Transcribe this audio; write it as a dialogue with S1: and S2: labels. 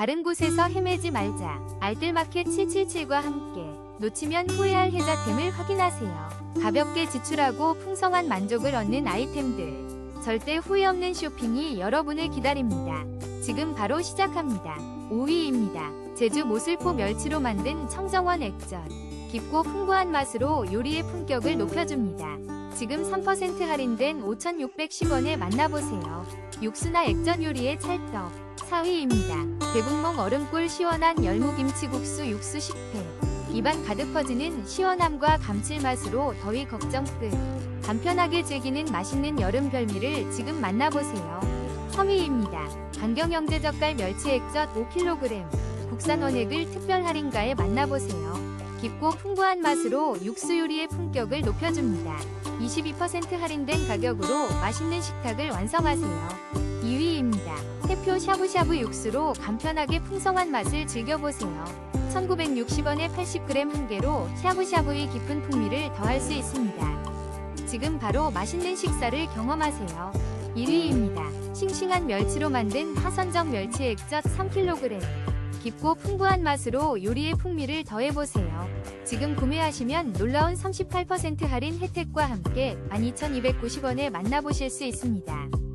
S1: 다른 곳에서 헤매지 말자. 알뜰마켓 777과 함께 놓치면 후회할 혜자템을 확인하세요. 가볍게 지출하고 풍성한 만족을 얻는 아이템들. 절대 후회 없는 쇼핑이 여러분을 기다립니다. 지금 바로 시작합니다. 5위입니다. 제주 모슬포 멸치로 만든 청정원 액젓. 깊고 풍부한 맛으로 요리의 품격을 높여줍니다. 지금 3% 할인된 5,610원에 만나보세요. 육수나 액젓 요리의 찰떡. 4위입니다. 대국몽 얼음꿀 시원한 열무김치국수 육수 10회. 입안 가득 퍼지는 시원함과 감칠맛으로 더위 걱정 끝. 간편하게 즐기는 맛있는 여름 별미를 지금 만나보세요. 3위입니다. 강경영재 젓갈 멸치 액젓 5kg. 국산 원액을 특별 할인가에 만나보세요. 깊고 풍부한 맛으로 육수 요리의 품격을 높여줍니다. 22% 할인된 가격으로 맛있는 식탁을 완성하세요. 2위입니다. 대표 샤브샤브 육수로 간편하게 풍성한 맛을 즐겨보세요. 1960원에 80g 한 개로 샤브샤브의 깊은 풍미를 더할 수 있습니다. 지금 바로 맛있는 식사를 경험하세요. 1위입니다. 싱싱한 멸치로 만든 하선정 멸치 액젓 3kg. 깊고 풍부한 맛으로 요리의 풍미를 더해보세요. 지금 구매하시면 놀라운 38% 할인 혜택과 함께 12,290원에 만나보실 수 있습니다.